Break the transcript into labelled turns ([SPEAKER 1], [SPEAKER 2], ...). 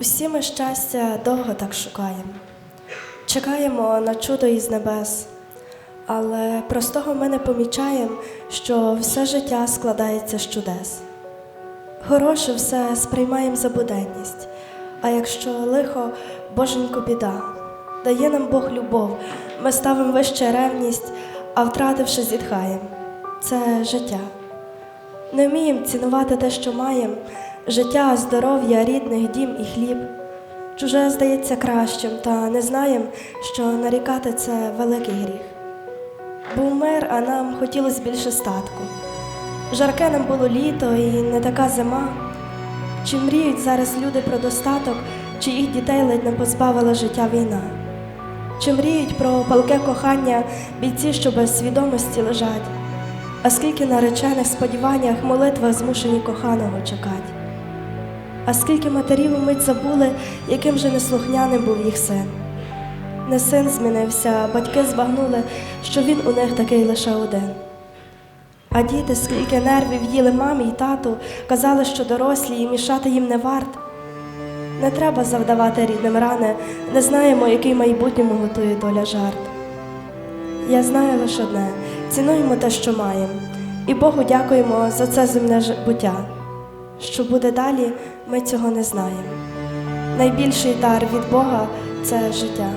[SPEAKER 1] Усі ми щастя довго так шукаємо, чекаємо на чудо із небес, але простого ми не помічаємо, що все життя складається з чудес. Хороше все сприймаємо за буденність, а якщо лихо, боженько біда, дає нам Бог любов, ми ставимо вище ревність, а втративши, зітхаємо. Це життя. Не вміємо цінувати те, що маємо, життя, здоров'я, рідних, дім і хліб. Чуже здається кращим, та не знаємо, що нарікати це великий гріх. Був мир, а нам хотілося більше статку. Жарке нам було літо і не така зима. Чи мріють зараз люди про достаток, чи їх дітей ледь не позбавила життя війна? Чи мріють про палке кохання бійці, що без свідомості лежать? А скільки наречених сподіваннях, молитвах змушені коханого чекать? А скільки матерів умить забули, яким же неслухняним був їх син? Не син змінився, батьки збагнули, що він у них такий лише один. А діти, скільки нервів їли мамі й тату, казали, що дорослі і мішати їм не варт. Не треба завдавати рідним рани, не знаємо, який майбутньому готує доля жарт. Я знаю лише одне: цінуємо те, що маємо, і Богу дякуємо за це земне життя. Що буде далі, ми цього не знаємо. Найбільший дар від Бога це життя.